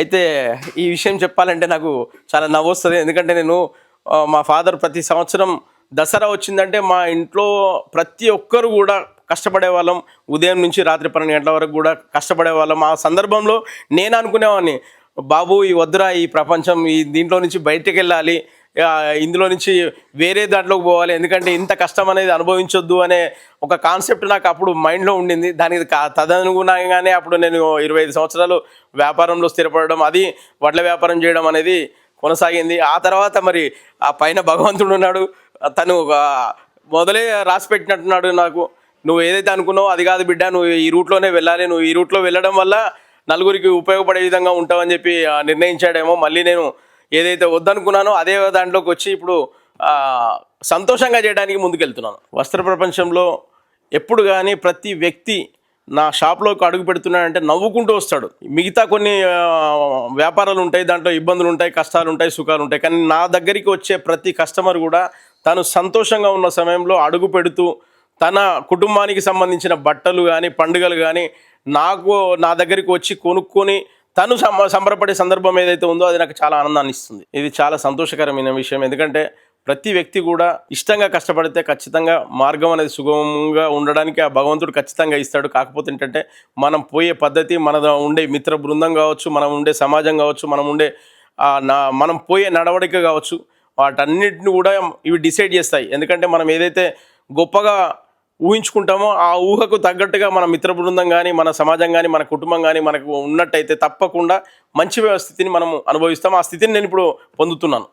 అయితే ఈ విషయం చెప్పాలంటే నాకు చాలా నవ్వు వస్తుంది ఎందుకంటే నేను మా ఫాదర్ ప్రతి సంవత్సరం దసరా వచ్చిందంటే మా ఇంట్లో ప్రతి ఒక్కరు కూడా కష్టపడే వాళ్ళం. ఉదయం నుంచి రాత్రి పన్నెండు గంటల వరకు కూడా కష్టపడే వాళ్ళం. ఆ సందర్భంలో నేను అనుకునేవాడిని బాబు ఈ వద్దురా ఈ ప్రపంచం ఈ దీంట్లో నుంచి బయటకు వెళ్ళాలి. ఇందులో నుంచి వేరే దాంట్లోకి పోవాలి. ఎందుకంటే ఇంత కష్టం అనేది అనుభవించొద్దు అనే ఒక కాన్సెప్ట్ నాకు అప్పుడు మైండ్లో ఉండింది. దానికి తదనుగుణంగానే అప్పుడు నేను ఇరవై ఐదు సంవత్సరాలు వ్యాపారంలో స్థిరపడడం అది వడ్ల వ్యాపారం చేయడం అనేది కొనసాగింది. ఆ తర్వాత మరి ఆ పైన భగవంతుడు ఉన్నాడు. తను ఒక మొదలే రాసి పెట్టినట్టున్నాడు నాకు. నువ్వు ఏదైతే అనుకున్నావో అది కాదు బిడ్డ నువ్వు ఈ రూట్లోనే వెళ్ళాలి. నువ్వు ఈ రూట్లో వెళ్ళడం వల్ల నలుగురికి ఉపయోగపడే విధంగా ఉంటావని చెప్పి నిర్ణయించాడేమో. మళ్ళీ నేను ఏదైతే వద్దనుకున్నానో అదే దాంట్లోకి వచ్చి ఇప్పుడు సంతోషంగా చేయడానికి ముందుకెళ్తున్నాను. వస్త్ర ప్రపంచంలో ఎప్పుడు కానీ ప్రతి వ్యక్తి నా షాప్లోకి అడుగు పెడుతున్నాడంటే నవ్వుకుంటూ వస్తాడు. మిగతా కొన్ని వ్యాపారాలు ఉంటాయి దాంట్లో ఇబ్బందులు ఉంటాయి కష్టాలు ఉంటాయి సుఖాలు ఉంటాయి. కానీ నా దగ్గరికి వచ్చే ప్రతి కస్టమర్ కూడా తను సంతోషంగా ఉన్న సమయంలో అడుగు పెడుతూ తన కుటుంబానికి సంబంధించిన బట్టలు కానీ పండుగలు కానీ నాకు నా దగ్గరికి వచ్చి కొనుక్కొని తను సంబ సంబరపడే సందర్భం ఏదైతే ఉందో అది నాకు చాలా ఆనందాన్ని ఇస్తుంది. ఇది చాలా సంతోషకరమైన విషయం. ఎందుకంటే ప్రతి వ్యక్తి కూడా ఇష్టంగా కష్టపడితే ఖచ్చితంగా మార్గం అనేది సుగమంగా ఉండడానికి ఆ భగవంతుడు ఖచ్చితంగా ఇస్తాడు. కాకపోతే ఏంటంటే మనం పోయే పద్ధతి మన ఉండే మిత్ర బృందం కావచ్చు మనం ఉండే సమాజం కావచ్చు మనం ఉండే నా మనం పోయే నడవడిక కావచ్చు వాటన్నిటిని కూడా ఇవి డిసైడ్ చేస్తాయి. ఎందుకంటే మనం ఏదైతే గొప్పగా ఊహించుకుంటామో ఆ ఊహకు తగ్గట్టుగా మన మిత్ర బృందం కానీ మన సమాజం కానీ మన కుటుంబం కానీ మనకు ఉన్నట్టయితే తప్పకుండా మంచి స్థితిని మనం అనుభవిస్తాం. ఆ స్థితిని నేను ఇప్పుడు పొందుతున్నాను.